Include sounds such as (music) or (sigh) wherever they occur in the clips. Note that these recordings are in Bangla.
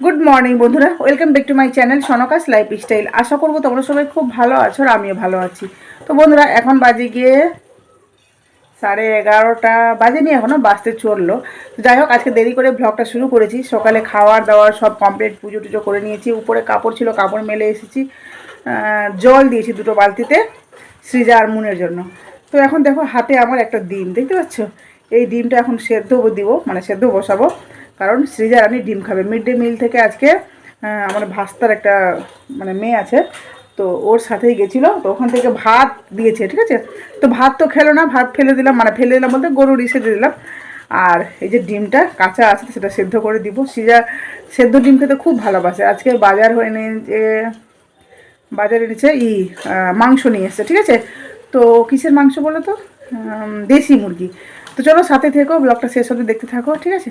গুড মর্নিং বন্ধুরা। Welcome back to my channel সনকাস life style আশা করব তোমরা সবাই খুব ভালো আছো আর আমিও ভালো আছি। তো বন্ধুরা, এখন বাজে গিয়ে সাড়ে এগারোটা, বাজেনি এখনও বাজতে চলল। তো যাই হোক, আজকে দেরি করে ব্লগটা শুরু করেছি। সকালে খাওয়ার দাওয়ার সব কমপ্লিট পুজো টুজো করে নিয়েছি। উপরে কাপড় ছিল, কাপড় মেলে এসেছি। জল দিয়েছি দুটো বালতিতে, সৃজা আর মুনের জন্য। তো এখন দেখো, হাতে আমার একটা ডিম, দেখতে পাচ্ছ? এই ডিমটা এখন সেদ্ধ দিব মানে সেদ্ধ বসাবো। কারণ সৃজা রানী ডিম খাবে। মিড ডে মিল থেকে আজকে আমার ভাস্তার একটা মানে মেয়ে আছে, তো ওর সাথেই গেছিল, তো ওখান থেকে ভাত দিয়েছে, ঠিক আছে? তো ভাত তো খেলো না, ভাত ফেলে দিলাম মানে ফেলে দিলাম বলতে গরুর ইসে দিয়ে দিলাম। আর এই যে ডিমটা কাঁচা আছে সেটা সেদ্ধ করে দিব। সিজা সেদ্ধ ডিম খেতে খুব ভালোবাসে। আজকে বাজার হয়ে নিয়ে যে, বাজারে এনেছে ই মাংস নিয়ে এসছে, ঠিক আছে? তো কিসের মাংস বলো তো? দেশি মুরগি। তো চলো সাথে থেকো, ব্লগটা শেষ অবধি দেখতে থাকো, ঠিক আছে?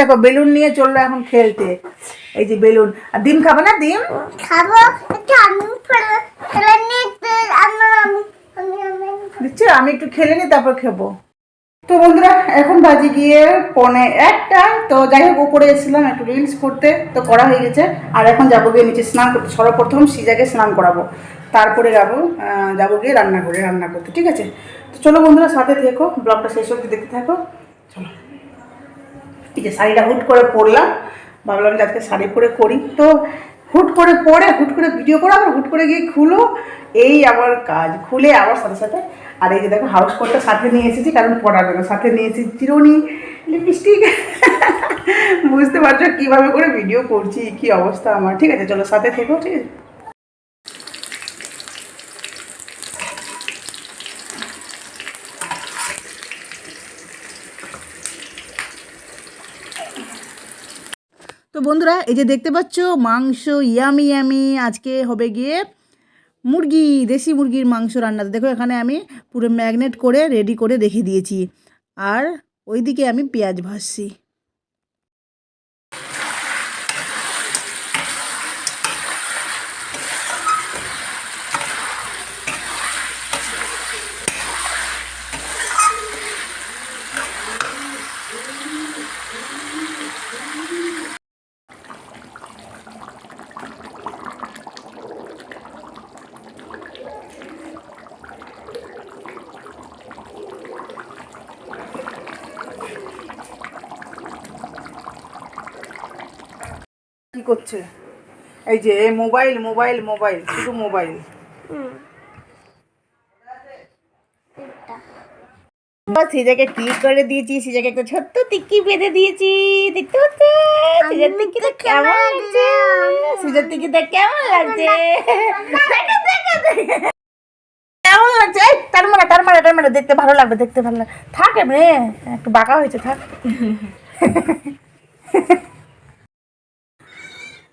দেখো বেলুন নিয়ে চলল এখন খেলতে। এই যে বেলুন। আর ডিম খাব না ডিম? খাব। দিচ্ছি? আমি একটু খেলে নি তারপর খেবো। তো বন্ধুরা এখন বাজি গিয়ে পনে একটা। তো যাই হোক উপরে এসেছিলাম একটু রিলস করতে। তো করা হয়ে গেছে। আর এখন যাব গিয়ে নিচে স্নান করতে। সর্বপ্রথম সিজাকে স্নান করাবো। তারপরে যাব যাব গিয়ে রান্না করে রান্না করতে, ঠিক আছে? তো চলো বন্ধুরা, সাথে থেকো, ব্লগটা শেষ অবধি দেখতে থাকো। চলো। এই যে শাড়িটা হুট করে পরলাম, ভাবলাম যে আজকে শাড়ি পরে করি। তো হুট করে পরে, হুট করে ভিডিও করো আবার হুট করে গিয়ে খুলো। এই আমার কাজ, খুলে আবার সাথে সাথে, আর এই যে দেখো হাউস কোটটা সাথে নিয়ে এসেছি, কারণ পড়াবে না সাথে নিয়ে এসেছি চিরুনি লিপস্টিক (laughs) বুঝতে পারছ কীভাবে করে ভিডিও করছি, কি অবস্থা আমার। ঠিক আছে, চলো সাথে থেকো, ঠিক আছে? তো বন্ধুরা, এই যে দেখতে পাচ্ছ, মাংস ইয়ামি ইয়ামি আজকে হবে গিয়ে মুরগি, দেশি মুরগির মাংস রান্নাতে। দেখো, এখানে আমি পুরো ম্যাগনেট করে রেডি করে রেখে দিয়েছি। আর ওইদিকে আমি পেঁয়াজ ভাজছি। কি করছে? এই যে মোবাইল মোবাইল মোবাইল শুধু মোবাইল। সিজাকে করে দিয়েছি সিজাকে একটা ছোট্ট টিক্কি বেঁধে দিয়েছি। দেখতে সিজার কেমন লাগছে? সিজার কেমন লাগছে। কেমন লাগছে? এই, টান মারা মারা দেখতে ভালো লাগবে দেখতে ভালো লাগবে। থাক এমনি একটু বাঁকা হয়েছে থাক।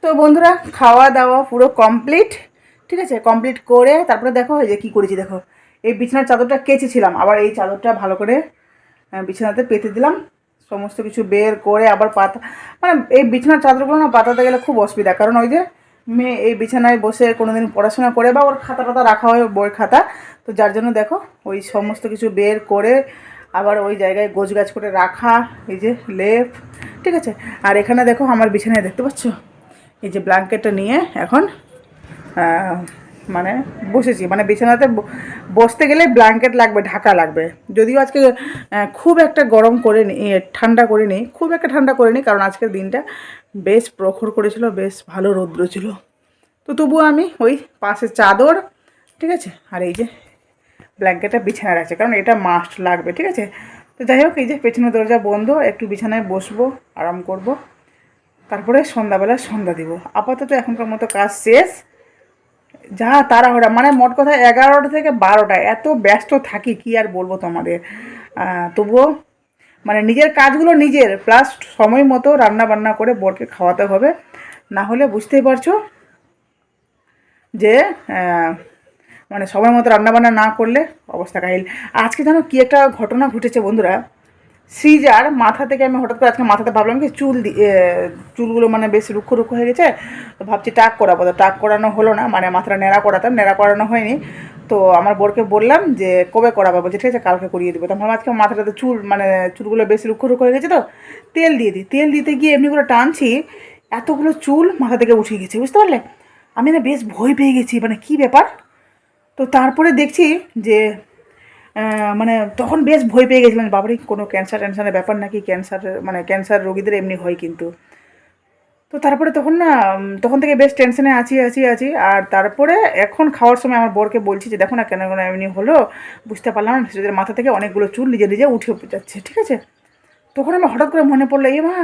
তো বন্ধুরা খাওয়া দাওয়া পুরো কমপ্লিট ঠিক আছে? কমপ্লিট করে তারপরে দেখো এই যে কী করেছি, দেখো। এই বিছানার চাদরটা কেচেছিলাম, আবার এই চাদরটা ভালো করে বিছানাতে পেতে দিলাম। সমস্ত কিছু বের করে আবার পাতা মানে এই বিছানার চাদরগুলো না পাতাতে গেলে খুব অসুবিধা, কারণ ওই যে মেয়ে এই বিছানায় বসে কোনো দিন পড়াশোনা করে বা ওর খাতা টাতা রাখা হয় বই খাতা, তো যার জন্য দেখো ওই সমস্ত কিছু বের করে আবার ওই জায়গায় গোছ গাছ করে রাখা, এই যে লেপ, ঠিক আছে? আর এখানে দেখো আমার বিছানায় দেখতে পাচ্ছ? এই যে ব্ল্যাঙ্কেটটা নিয়ে এখন মানে বসেছি। মানে বিছানাতে বসতে গেলে ব্ল্যাঙ্কেট লাগবে, ঢাকা লাগবে। যদিও আজকে খুব একটা গরম করে নি ঠান্ডা করে নিই খুব একটা ঠান্ডা করে নিই কারণ আজকের দিনটা বেশ প্রখর করেছিল, বেশ ভালো রৌদ্র ছিল। তো তবুও আমি ওই পাশে চাদর, ঠিক আছে? আর এই যে ব্ল্যাঙ্কেটটা বিছানায় রাখছে, কারণ এটা মাস্ট লাগবে, ঠিক আছে? তো যাই হোক, এই যে পেছনের দরজা বন্ধ, একটু বিছানায় বসবো, আরাম করব। তারপরে সন্ধ্যাবেলা সন্ধ্যা দিব। আপাতত এখনকার মতো কাজ শেষ। যা তাড়াহুড়া মানে মোট কথা এগারোটা থেকে বারোটা, এত ব্যস্ত থাকি, কি আর বলব তোমাদের? তবুও মানে নিজের কাজগুলো নিজের প্লাস সময় মতো রান্না বান্না করে বরকে খাওয়াতে হবে। না হলে বুঝতেই পারছ যে মানে সময় মতো রান্নাবান্না না করলে অবস্থা কাহিল। আজকে যেন কি একটা ঘটনা ঘটেছে বন্ধুরা? সৃজার মাথা থেকে আমি হঠাৎ করে আজকে মাথাতে ভাবলাম কি চুল চুলগুলো মানে বেশ রুক্ষ রুক্ষ হয়ে গেছে, তো ভাবছি টাক করাবো। তো টাক করানো হলো না মানে মাথাটা নেড়া করাতাম নেড়া করানো হয়নি। তো আমার বোরকে বললাম যে, কবে করাবো? বলছে, ঠিক আছে, কালকে করিয়ে দেবো। তো আমার আজকে মাথাটাতে চুল মানে চুলগুলো বেশি রুক্ষ রুক্ষ হয়ে গেছে তো, তেল দিয়ে দিই তেল দিতে গিয়ে এমনি করে টানছি, এতগুলো চুল মাথা থেকে উঠে গেছে, বুঝতে পারলে? আমি না বেশ ভয় পেয়ে গেছি মানে কী ব্যাপার? তো তারপরে দেখছি যে মানে তখন বেশ ভয় পেয়ে গেছিলাম বাবারই কোনো ক্যান্সার ট্যান্সারের ব্যাপার নাকি? ক্যান্সার মানে ক্যান্সার রোগীদের এমনি হয় কিন্তু। তো তারপরে তখন না তখন থেকে বেশ টেনশনে আছি আছি আছি। আর তারপরে এখন খাওয়ার সময় আমার বরকে বলছি যে, দেখো না কেন কেন এমনি হলো? বুঝতে পারলাম না নিজেদের মাথা থেকে অনেকগুলো চুল নিজে নিজে উঠে যাচ্ছে, ঠিক আছে? তখন আমার হঠাৎ করে মনে পড়ল, এ মা,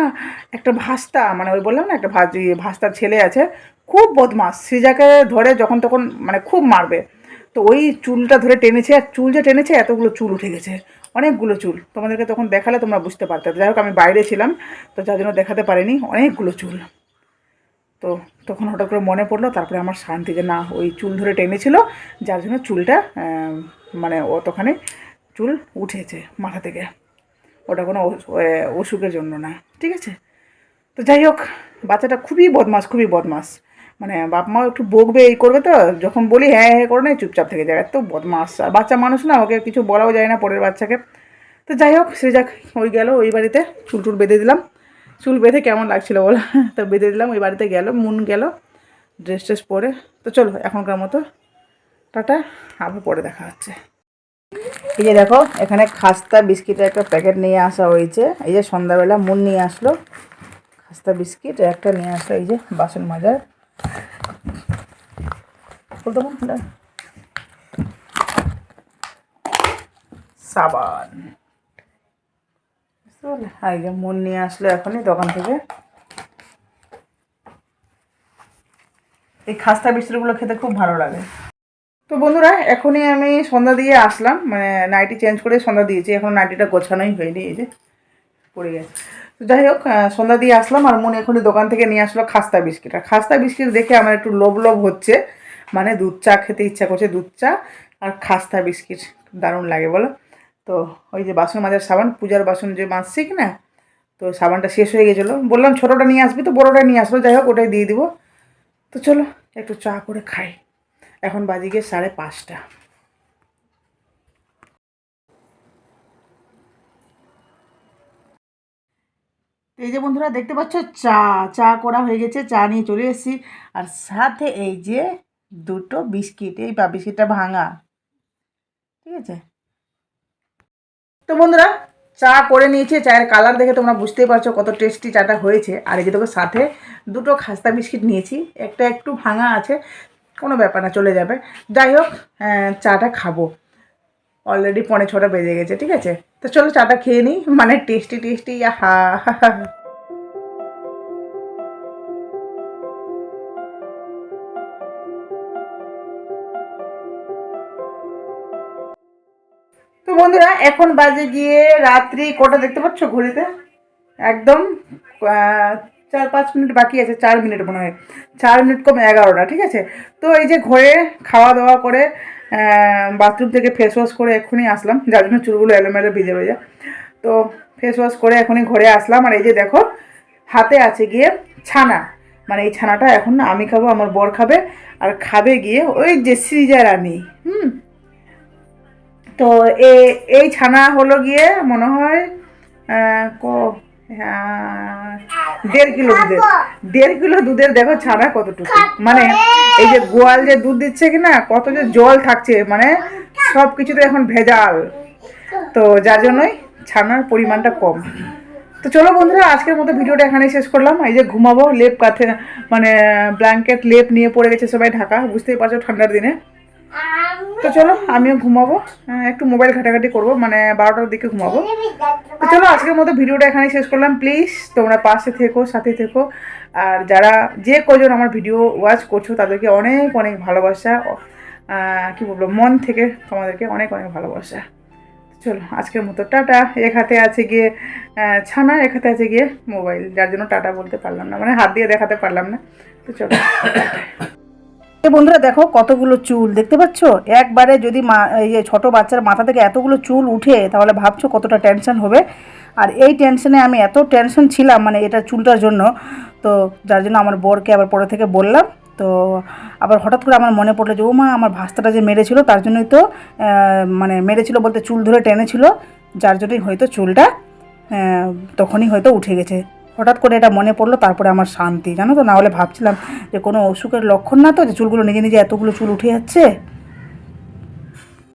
একটা ভাস্তা মানে ওই বললাম না, একটা ভাজি ভাস্তার ছেলে আছে, খুব বদমাস। সৃজাকে ধরে যখন, তখন মানে খুব মারবে। তো ওই চুলটা ধরে টেনেছে, আর চুল যে টেনেছে, এতগুলো চুল উঠে গেছে। অনেকগুলো চুল। তোমাদেরকে তখন দেখালে তোমরা বুঝতে পারতে। যাই হোক, আমি বাইরে ছিলাম, তো যার জন্য দেখাতে পারিনি। অনেকগুলো চুল। তো তখন হঠাৎ করে মনে পড়ল, তারপরে আমার শান্তি যে না, ওই চুল ধরে টেনেছিল, যার জন্য চুলটা মানে অতখানি চুল উঠেছে মাথা থেকে। ওটা কোনো অসুখের জন্য না। ঠিক আছে? তো যাই হোক, বাচ্চাটা খুবই বদমাস খুবই বদমাস মানে বাপ মা একটু বকবে, এই করবে তো? যখন বলি হ্যাঁ হ্যাঁ করে না চুপচাপ থেকে যায়। এত বদমাস। আর বাচ্চা মানুষ না ওকে কিছু বলাও যায় না পরের বাচ্চাকে। তো যাই হোক, সে যাক, ওই গেল, ওই বাড়িতে চুল টুল বেঁধে দিলাম। চুল বেঁধে কেমন লাগছিল বলো? তো বেঁধে দিলাম, ওই বাড়িতে গেল, মুন গেল ড্রেস ট্রেস পরে। তো চলো, এখনকার মতো টাটা, আবার পরে দেখা হচ্ছে। এই যে দেখো, এখানে খাস্তা বিস্কিটের একটা প্যাকেট নিয়ে আসা হয়েছে। এই যে সন্ধ্যাবেলা মুন নিয়ে আসলো, খাস্তা বিস্কিট, একটা নিয়ে আসলো, এই যে বাসন মাজার। পারো না? সাবান। বুঝতে পারলে? আর এই যে মুন নিয়ে আসলো এখনই দোকান থেকে। এই খাস্তা বিস্কিটগুলো খেতে খুব ভালো লাগে। তো বন্ধুরা, এখনই আমি সন্ধ্যা দিয়ে আসলাম। মানে নাইটি চেঞ্জ করে সন্ধ্যা দিয়েছি। এখন নাইটিটা গোছানোই হয়নি, এই যে। পড়ে গেছে। তো যাই হোক সন্ধ্যা দিয়ে আসলাম আর মনে এখনই দোকান থেকে নিয়ে আসলো খাস্তা বিস্কিট। আর খাস্তা বিস্কিট দেখে আমার একটু লোভ লোভ হচ্ছে। মানে দুধ চা খেতে ইচ্ছা করছে, দুধ চা আর খাস্তা বিস্কিট। দারুণ লাগে, বলো? তো ওই যে বাসন মাজার সাবান, পূজার বাসন যে মাজছি কি না, তো সাবানটা শেষ হয়ে গেছিল। বললাম ছোটোটা নিয়ে আসবি তো, বড়োটা নিয়ে আসলো। যাই হোক, ওটাই দিয়ে দিব। তো চলো, একটু চা করে খাই। এখন বাজে গিয়ে সাড়ে পাঁচটা। তো এই যে বন্ধুরা দেখতে পাচ্ছ, চা চা করা হয়ে গেছে, চা নিয়ে চলে এসেছি। আর সাথে এই যে দুটো বিস্কিট, এই পা, বিস্কিটটা ভাঙা। ঠিক আছে? তো বন্ধুরা, চা করে নিয়েছে, চায়ের কালার দেখে তোমরা বুঝতেই পারছ কত টেস্টি চাটা হয়েছে। আর এই যে তোকে সাথে দুটো খাস্তা বিস্কিট নিয়েছি, একটা একটু ভাঙা আছে, কোনো ব্যাপার না, চলে যাবে। যাই হোক চাটা খাব। অলরেডি পনে ছটা বেজে গেছে, ঠিক আছে? তো চলো চাটা খেয়ে নিই মানে টেস্টি টেস্টি হা তো বন্ধুরা, এখন বাজে গিয়ে রাত্রি কটা দেখতে পাচ্ছ ঘড়িতে? একদম চার পাঁচ মিনিট বাকি আছে, চার মিনিট মনে হয়। চার মিনিট কম এগারোটা, ঠিক আছে? তো এই যে ঘরে খাওয়া দাওয়া করে বাথরুম থেকে ফেস ওয়াশ করে এক্ষুনি আসলাম, যার জন্য চুলগুলো এলোমেলো ভিজে ভেজে তো ফেস ওয়াশ করে এখনই ঘরে আসলাম, আর এই যে দেখো, হাতে আছে গিয়ে ছানা। মানে এই ছানাটা এখন আমি খাব, আমার বর খাবে, আর খাবে গিয়ে ওই যে সৃজা রানী হুম? তো এই ছানা হলো গিয়ে মনে হয় ক দেড় কিলো দুধের দেড় কিলো দুধের দেখো ছানা কতটুকু। মানে এই যে গোয়াল যে দুধ দিচ্ছে কি না কত যে জল থাকছে মানে সব কিছুতে এখন ভেজাল। তো যার জন্যই ছানার পরিমাণটা কম। তো চলো বন্ধুরা আজকের মতো ভিডিওটা এখানেই শেষ করলাম। এই যে ঘুমাবো লেপ কাঁথে মানে ব্ল্যাঙ্কেট লেপ নিয়ে পড়ে গেছে সবাই ঢাকা বুঝতেই পারছ ঠান্ডার দিনে। তো চলো, আমিও ঘুমাবো। একটু মোবাইল ঘাটাঘাটি করব মানে বারোটার দিকে ঘুমাবো। তো চলো, আজকের মতো ভিডিওটা এখানেই শেষ করলাম। প্লিজ তোমরা পাশে থেকো, সাথে থেকো। আর যারা যে কজন আমার ভিডিও ওয়াচ করছ, তাদেরকে অনেক অনেক ভালোবাসা। কি বলব, মন থেকে তোমাদেরকে অনেক অনেক ভালোবাসা। চলো, আজকের মতো টাটা। এক হাতে আছে গিয়ে ছানা, এক হাতে আছে গিয়ে মোবাইল। যার জন্য টাটা বলতে পারলাম না মানে হাত দিয়ে দেখাতে পারলাম না। তো চলো বন্ধুরা দেখো কতগুলো চুল, দেখতে পাচ্ছ? একবারে যদি মা, এই যে ছোটো বাচ্চার মাথা থেকে এতগুলো চুল উঠে, তাহলে ভাবছ কতটা টেনশন হবে? আর এই টেনশনে আমি এত টেনশন ছিলাম মানে এটা চুলটার জন্য। তো যার জন্য আমার বরকে আবার পরে থেকে বললাম। তো আবার হঠাৎ করে আমার মনে পড়ল যে, ও মা, আমার ভাস্তাটা যে মেরেছিল, তার জন্যই তো মানে মেরেছিল বলতে চুল ধরে টেনেছিল। যার জন্যই হয়তো চুলটা তখনই হয়তো উঠে গেছে। হঠাৎ করে এটা মনে পড়ল, তারপরে আমার শান্তি, জানো তো? না হলে ভাবছিলাম যে কোনো অসুখের লক্ষণ না তো? যে চুলগুলো নিজে নিজে এতগুলো চুল উঠে যাচ্ছে?